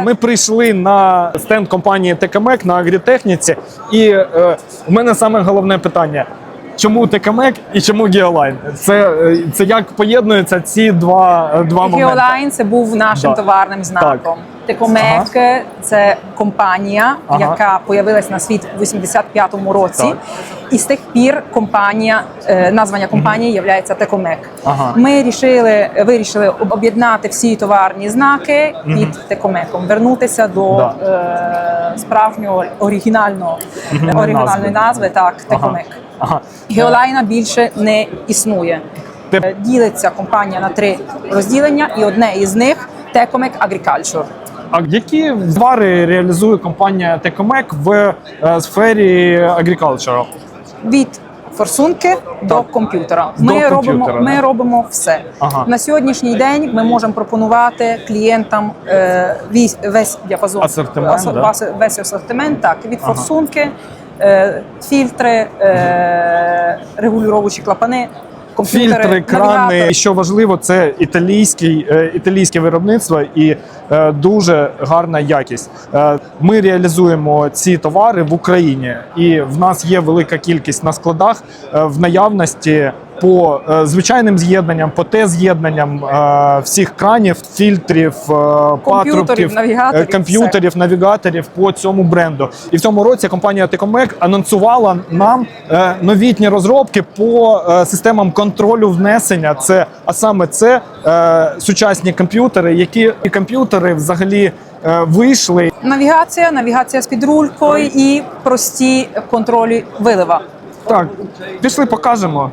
Ми прийшли на стенд компанії Текамек на агрітехніці, і е, у мене саме головне питання. Чому Текамек і чому Геолайн? Це, е, це як поєднуються ці два, е, два моменти? Геолайн це був нашим Да. товарним знаком. Текомек це компанія, Ага. яка появилась на світ у 85-му році. Так. І з тих пір компанія, е, названня компанії є Текомек. Ага. Ми рішили, вирішили об'єднати всі товарні знаки під Текомеком, вернутися до е, справжнього оригінального оригінальної назви. назви, так, Текомек. Ага. Геолайна більше не існує. Ділиться компанія на три розділення, і одне із них Tecomec Agriculture. А які товари реалізує компанія Текамек в е, сфері agriculture? Від форсунки до комп'ютера. Ми робимо, комп'ютера, ми да. робимо все. Ага. На сьогоднішній день ми можемо пропонувати клієнтам е, весь, весь діапазон Асортимент, ас- да? весь- асортимент, так від форсунки, е, фільтри, е, регулювачі клапани. Комп'ютери, Фільтри, крани. І що важливо, це італійський, е, італійське виробництво і е, дуже гарна якість. Е, ми реалізуємо ці товари в Україні, і в нас є велика кількість на складах в наявності. По е, звичайним з'єднанням, по Т-з'єднанням е, всіх кранів, фільтрів, е, патрубків, навігаторів, комп'ютерів, навігаторів по цьому бренду. І в цьому році компанія Tecomec анонсувала нам новітні розробки по системам контролю внесення. Це а саме це сучасні комп'ютери, які і комп'ютери взагалі вийшли. Навігація, навігація з підрулькою і прості контролі вилива. Так, пішли, покажемо.